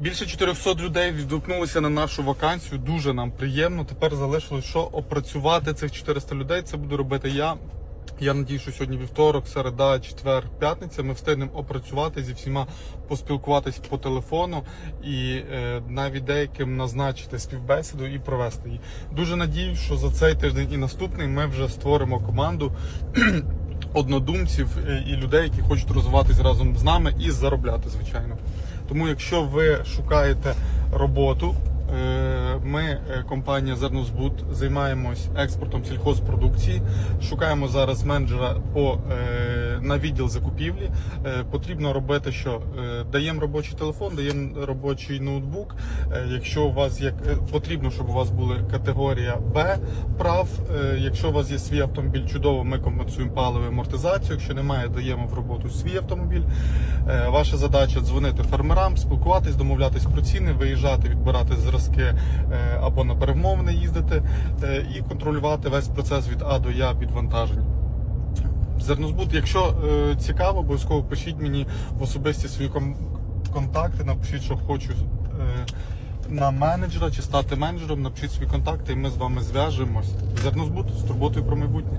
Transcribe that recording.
Більше 400 людей відгукнулися на нашу вакансію. Дуже нам приємно. Тепер залишилось, що опрацювати цих 400 людей. Це буду робити я. Я надію, що сьогодні вівторок, середа, четвер, п'ятниця. Ми встигнемо опрацювати зі всіма, поспілкуватись по телефону і е, навіть деяким назначити співбесіду і провести її. Дуже надію, що за цей тиждень і наступний ми вже створимо команду однодумців е, і людей, які хочуть розвиватись разом з нами і заробляти, звичайно. Тому, якщо ви шукаєте роботу, е, ми, е, компанія Зернозбут, займаємось експортом сільхозпродукції. Шукаємо зараз менеджера по, на відділ закупівлі. Е, Потрібно робити, що Е, даємо робочий телефон, даємо робочий ноутбук. Е, Якщо у вас е, потрібно, щоб у вас була категорія Б прав. Якщо у вас є свій автомобіль, чудово, ми компенсуємо паливо амортизацію. Якщо немає, даємо в роботу свій автомобіль. Ваша задача дзвонити фермерам, спілкуватись, домовлятись про ціни, виїжджати, відбирати зразки або на перемовини їздити і контролювати весь процес від А до Я відвантаження. Зернозбут, якщо е, цікаво, обов'язково пишіть мені в особисті свої ком- контакти, напишіть, що хочу е, на менеджера чи стати менеджером, напишіть свої контакти, і ми з вами зв'яжемось. Зернозбут з турботою про майбутнє.